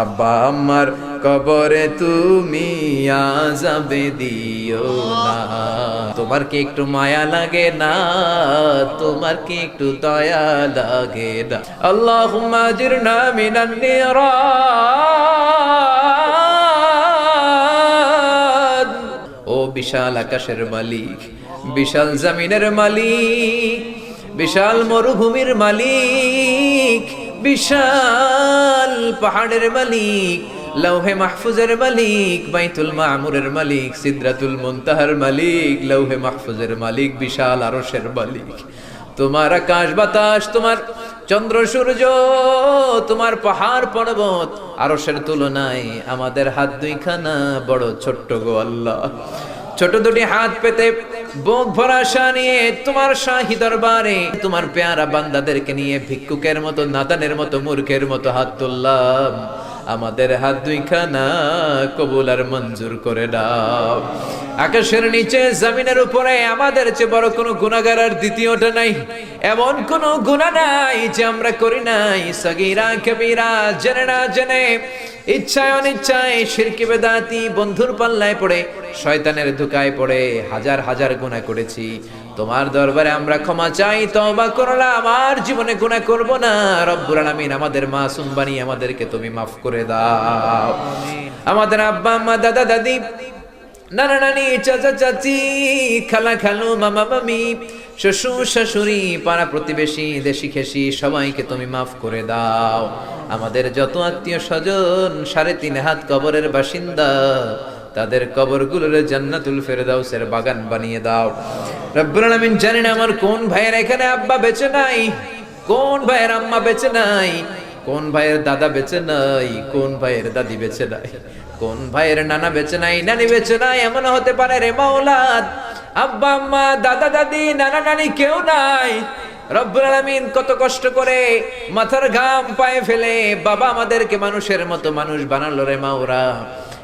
আব্বা আমার কবরে তুমি আজাবে দিও না। তোমার কি একটু মায়া লাগে না? তোমার কি একটু দয়া লাগে না? আল্লাহুম্মা আজিরনা মিনান নিরান ও বিশাল আকাশের মালিক, বিশাল জমিনের মালিক, বিশাল মরুভূমির মালিক, বিশাল পাহাড়ের মালিক, লৌহে মাহফুজের মালিক, বাইতুল মামুরের মালিক, সিদ্রাতুল মুনতাহার মালিক, লৌহে মাহফুজের মালিক, বিশাল আরশের মালিক। তোমার আকাশ বাতাস, তোমার চন্দ্র সূর্য, তোমার পাহাড় পর্বত, আরশের তুলনায় আমাদের হাত দুইখানা বড় ছোট্ট গো আল্লাহ। ছোট দুটি হাত পেতে বুক ভরা আশা নিয়ে তোমার শাহী দরবারে, তোমার পেয়ারা বান্দাদেরকে নিয়ে ভিক্ষুকের মতো নাদানের মতো, মূর্খের মতো হাত তুললাম। আমাদের হাত দুইখানা কবুল আর মঞ্জুর করে দাও। আকাশের নিচে, জমিনের উপরে, আমাদের চেয়ে বড় কোনো গুণাগার আর দ্বিতীয়টা নাই। এমন কোনো গুণা নাই যে আমরা করি নাই। সগীরা, কবিরা, জেনে না জেনে, ইচ্ছায় অনিচ্ছায় শিরকি বেদাতি, বন্ধুর পাল্লায় পড়ে শয়তানের ধোকায় পড়ে হাজার হাজার গুণা করেছি। তোমার দরবারে আমরা ক্ষমা চাই তওবা করলাম আমার জীবনে গুণা করব না। রব্বুল আলামিন আমাদের মাসুম বানিয়ে আমাদেরকে তুমি মাফ করে দাও। আমাদের আব্বা আম্মা দাদা দাদি নানা নানি চাচা চাচি খালা খালু মামা মামি শ্বশুর শাশুড়ি পাড়া প্রতিবেশী দেশি খেসি সবাইকে তুমি মাফ করে দাও। আমাদের যত আত্মীয় স্বজন সাড়ে তিন হাত কবরের বাসিন্দা তাদের কবরগুলোর জান্নাতুল ফেরদাউসের বাগান বানিয়ে দাও। রব্বুল আলামিন জানি না আমার কোন ভাইয়ের এখানে আব্বা বেঁচে নাই? কোন ভাইয়ের আম্মা বেঁচে নাই? কোন ভাইয়ের দাদা বেঁচে নাই? কোন ভাইয়ের দাদি বেঁচে নাই? কোন ভাইয়ের নানা বেঁচে নাই? নানি বেঁচে নাই? এমন হতে পারে রে মাওলাদ। আব্বা, আম্মা, দাদা, দাদি, নানা, নানি কেউ নাই। রব্বুল আলামিন কত কষ্ট করে মাথার ঘাম পায়ে ফেলে বাবা আমাদেরকে মানুষের মতো মানুষ বানালো রে মাওরা।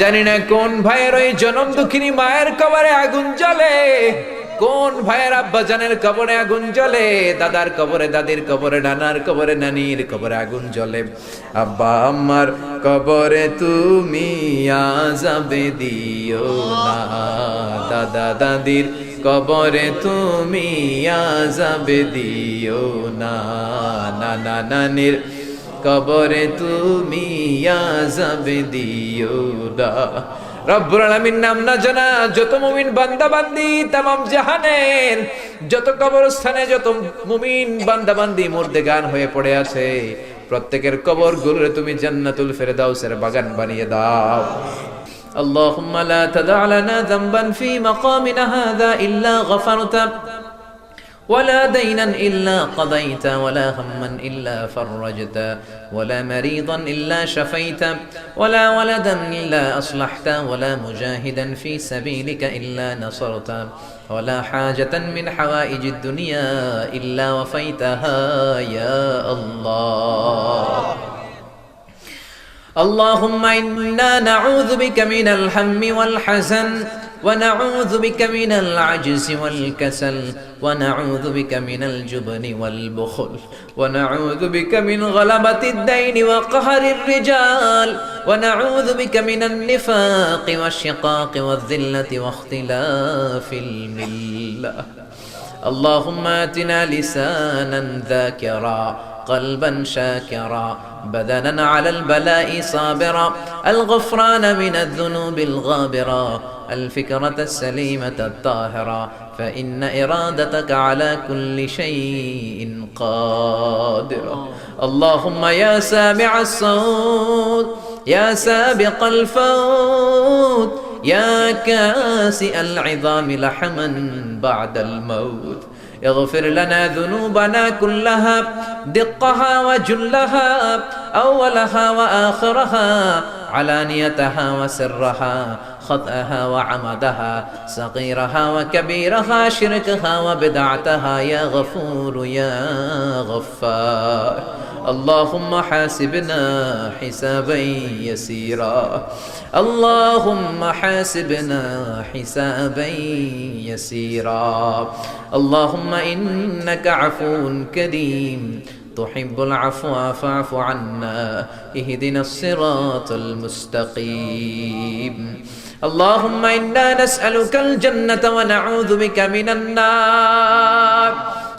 জানি না কোন ভাইয়ের ওই জনম দুঃখিনী মায়ের কবরে আগুন জ্বলে। কোন ভাইয়ের আব্বা জানের কবরে আগুন জ্বলে। দাদার কবরে, দাদির কবরে, নানার কবরে, নানির কবরে আগুন জ্বলে। আব্বা, আম্মার কবরে তুমি আজাবে দিও না। দাদা, দাদির কবরে তুমি আজাবে দিও না। নানা, নানির কবরে তুমি আজাবে দিও না রব্বুল আলামিন নাম না জানা যত মুমিন বান্দা বান্দি তামাম জাহানের যত কবরস্থানে যত মুমিন বান্দা বান্দি মুর্দে গান হয়ে পড়ে আছে প্রত্যেকের কবর গুলোরে তুমি জান্নাতুল ফেরদাউসের বাগান বানিয়ে দাও اللهم لا تدع لنا ذنبا في مقامنا هذا إلا غفرته ولا دينا إلا قضيت ولا هما إلا فرجت ولا مريضا إلا شفيت ولا ولدا إلا أصلحت ولا مجاهدا في سبيلك إلا نصرت ولا حاجة من حوائج الدنيا إلا وفيتها يا الله. اللهم إنا نعوذ بك من الهم والحزن ونعوذ بك من العجز والكسل ونعوذ بك من الجبن والبخل ونعوذ بك من غلبة الدين وقهر الرجال ونعوذ بك من النفاق والشقاق والذلة واختلاف الملة. اللهم آتنا لسانا ذاكرا قلبا شاكرا بدنا على البلاء صابرا الغفران من الذنوب الغابرا الفكرة السليمة الطاهرة فإن إرادتك على كل شيء قادر اللهم يا سامع الصوت يا سابق الفوت يا كاسئ العظام لحما بعد الموت. اغفر لنا ذنوبنا كلها دقها وجلها أولها وآخرها علانيتها وسرها خطأها وعمدها صغيرها وكبيرها شركها وبدعتها يا غفور يا غفار. اللهم حاسبنا حسابا يسيرا. اللهم حاسبنا حسابا يسيرا. اللهم إنك عفو كريم. تحب العفو فاعف عنا اهدنا الصراط المستقيم. اللهم إنا نسألك الجنة ونعوذ بك من النار.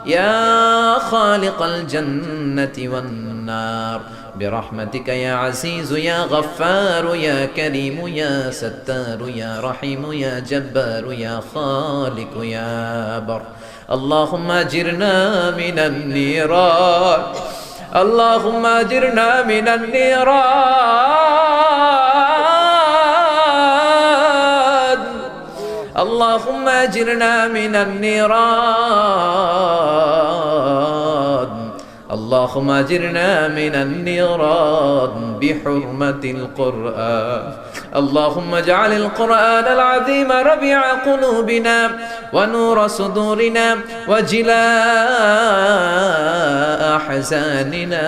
يا خالق الجنة والنار برحمتك يا عزيز يا غفار يا كريم يا ستار يا رحيم يا جبار يا خالق يا بر. اللهم اجرنا من النيران. اللهم اجرنا من النيران. اللهم اجرنا من النيران. اللهم اجرنا من النيران بحرمة القرآن. اللهم اجعل القرآن العظيم ربيع قلوبنا ونور صدورنا وجلاء أحزاننا.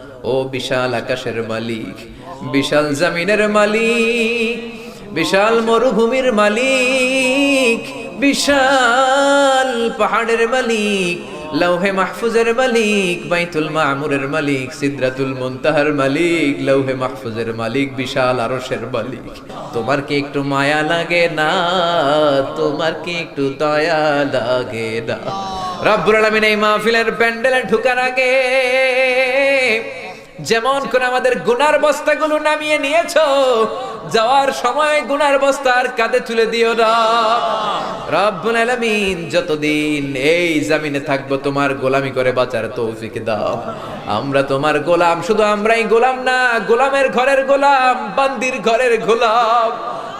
ও বিশাল আকাশের মালিক, বিশাল জমিনের মালিক, বিশাল মরুভূমির মালিক, বিশাল পাহাড়ের মালিক, লৌহে মাহফুজের মালিক, বাইতুল মামুরের মালিক, সিদ্রাতুল মুনতাহার মালিক, লৌহে মাহফুজের মালিক, বিশাল আরশের মালিক। তোমার কি একটু মায়া লাগে না? তোমার কি একটু দয়া লাগে না? রব্বুল আলামিন এই মাহফিলের প্যান্ডেলে ঢুকার আগে যেমন করে আমাদের গুনার বস্তাগুলো নামিয়ে নিয়েছো, যাওয়ার সময় গুনার বস্তা আর কাঁধে তুলে দিও রব্বুল আলামিন, যতদিন এই জামিনে থাকব, তোমার গোলামি করে বাঁচার তৌফিক দাও। আমরা তোমার গোলাম, শুধু আমরাই গোলাম না, গোলামের ঘরের গোলাম, বান্দির ঘরের গোলাম।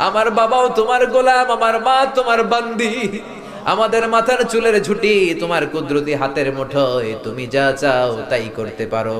আমার বাবাও তোমার গোলাম, আমার মা তোমার বান্দি। আমাদের মাথার চুলের ঝুটি তোমার কুদরতি হাতের মুঠোয়, তুমি যা চাও তাই করতে পারো।